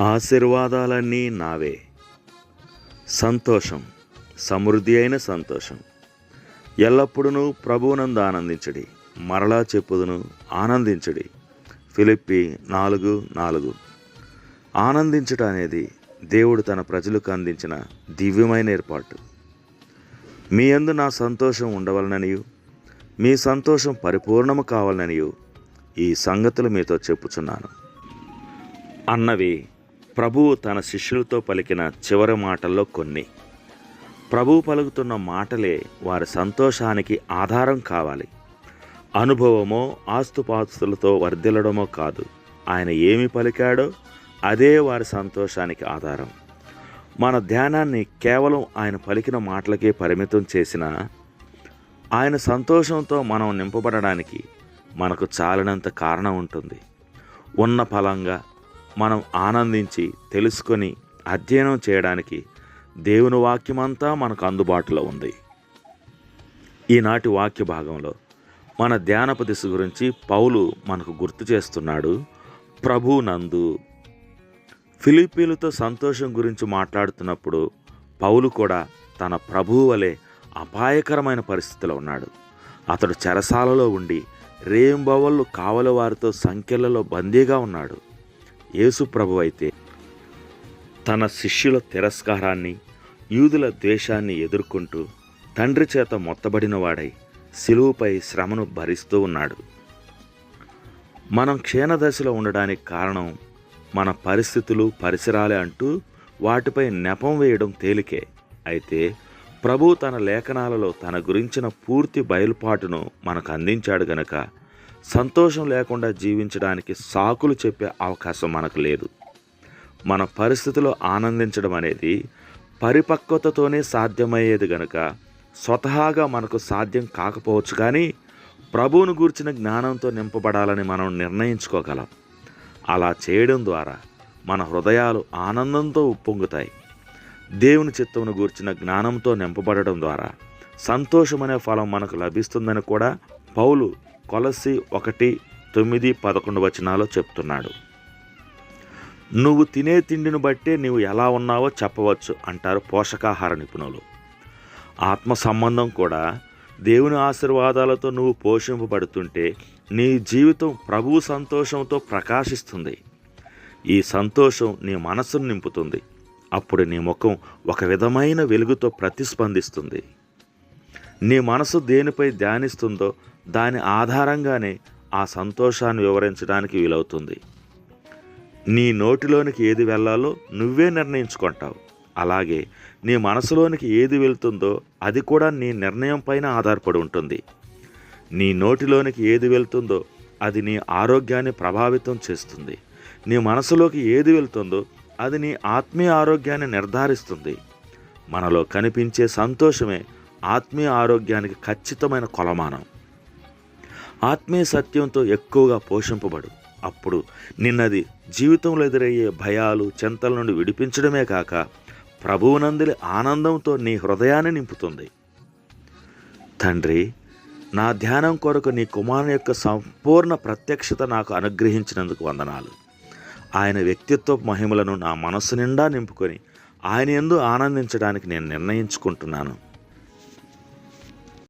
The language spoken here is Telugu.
ఆశీర్వాదాలన్నీ నావే. సంతోషం సమృద్ధి అయిన సంతోషం. ఎల్లప్పుడూ ప్రభువునందు ఆనందించడి. మరలా చెప్పుదును ఆనందించడి. ఫిలిప్పి నాలుగు నాలుగు. ఆనందించట అనేది దేవుడు తన ప్రజలకు అందించిన దివ్యమైన ఏర్పాటు. మీ అందు నా సంతోషం ఉండవలననియు మీ సంతోషం పరిపూర్ణము కావాలననియు ఈ సంగతులు మీతో చెప్పుచున్నాను. అన్నవి ప్రభువు తన శిష్యులతో పలికిన చివరి మాటల్లో కొన్ని. ప్రభువు పలుకుతున్న మాటలే వారి సంతోషానికి ఆధారం కావాలి. అనుభవమో ఆస్తుపాస్తులతో వర్ధిల్లడమో కాదు. ఆయన ఏమి పలికాడో అదే వారి సంతోషానికి ఆధారం. మన ధ్యానాన్ని కేవలం ఆయన పలికిన మాటలకే పరిమితం చేసిన ఆయన సంతోషంతో మనం నింపబడడానికి మనకు చాలినంత కారణం ఉంటుంది. ఉన్న ఫలంగా మనం ఆనందించి తెలుసుకొని అధ్యయనం చేయడానికి దేవుని వాక్యమంతా మనకు అందుబాటులో ఉంది. ఈనాటి వాక్య భాగంలో మన ధ్యానపదిశ గురించి పౌలు మనకు గుర్తు చేస్తున్నాడు. ప్రభు నందు ఫిలిపీలతో సంతోషం గురించి మాట్లాడుతున్నప్పుడు పౌలు కూడా తన ప్రభువు వలె అపాయకరమైన పరిస్థితిలో ఉన్నాడు. అతడు చెరసాలలో ఉండి రేంబవళ్ళు కావల వారితో సంఖ్యలలో బందీగా ఉన్నాడు. యేసుప్రభు అయితే తన శిష్యుల తిరస్కారాన్ని యూదుల ద్వేషాన్ని ఎదుర్కొంటూ తండ్రి చేత మొత్తబడినవాడై సిలువుపై శ్రమను భరిస్తూ ఉన్నాడు. మనం క్షీణదశలో ఉండడానికి కారణం మన పరిస్థితులు పరిసరాలే అంటూ వాటిపై నెపం వేయడం తేలికే. అయితే ప్రభు తన లేఖనాలలో తన గురించిన పూర్తి బయలుపాటును మనకు అందించాడు గనక సంతోషం లేకుండా జీవించడానికి సాకులు చెప్పే అవకాశం మనకు లేదు. మన పరిస్థితిలో ఆనందించడం అనేది పరిపక్వతతోనే సాధ్యమయ్యేది గనుక స్వతహాగా మనకు సాధ్యం కాకపోవచ్చు కానీ ప్రభువును గూర్చిన జ్ఞానంతో నింపబడాలని మనం నిర్ణయించుకోగలం. అలా చేయడం ద్వారా మన హృదయాలు ఆనందంతో ఉప్పొంగుతాయి. దేవుని చిత్తమును గూర్చిన జ్ఞానంతో నింపబడడం ద్వారా సంతోషమనే ఫలం మనకు లభిస్తుందని కూడా పౌలు కొలసి ఒకటి తొమ్మిది పదకొండు వచనాల్లో చెప్తున్నాడు. నువ్వు తినే తిండిని బట్టే నీవు ఎలా ఉన్నావో చెప్పవచ్చు అంటారు పోషకాహార నిపుణులు. ఆత్మ సంబంధం కూడా దేవుని ఆశీర్వాదాలతో నువ్వు పోషింపబడుతుంటే నీ జీవితం ప్రభువు సంతోషంతో ప్రకాశిస్తుంది. ఈ సంతోషం నీ మనసును నింపుతుంది. అప్పుడు నీ ముఖం ఒక విధమైన వెలుగుతో ప్రతిస్పందిస్తుంది. నీ మనసు దేనిపై ధ్యానిస్తుందో దాని ఆధారంగానే ఆ సంతోషాన్ని వివరించడానికి వీలవుతుంది. నీ నోటిలోనికి ఏది వెళ్ళాలో నువ్వే నిర్ణయించుకుంటావు. అలాగే నీ మనసులోనికి ఏది వెళ్తుందో అది కూడా నీ నిర్ణయం పైన ఆధారపడి ఉంటుంది. నీ నోటిలోనికి ఏది వెళ్తుందో అది నీ ఆరోగ్యాన్ని ప్రభావితం చేస్తుంది. నీ మనసులోకి ఏది వెళ్తుందో అది నీ ఆత్మీయ ఆరోగ్యాన్ని నిర్ధారిస్తుంది. మనలో కనిపించే సంతోషమే ఆత్మీయ ఆరోగ్యానికి ఖచ్చితమైన కొలమానం. ఆత్మీయ సత్యంతో ఎక్కువగా పోషింపబడు. అప్పుడు నిన్నది జీవితంలో ఎదురయ్యే భయాలు చింతల నుండి విడిపించడమే కాక ప్రభువునందులి ఆనందంతో నీ హృదయాన్ని నింపుతుంది. తండ్రి నా ధ్యానం కొరకు నీ కుమారుని యొక్క సంపూర్ణ ప్రత్యక్షత నాకు అనుగ్రహించినందుకు వందనాలు. ఆయన వ్యక్తిత్వ మహిమలను నా మనస్సు నిండా నింపుకొని ఆయన ఎందు ఆనందించడానికి నేను నిర్ణయించుకుంటున్నాను.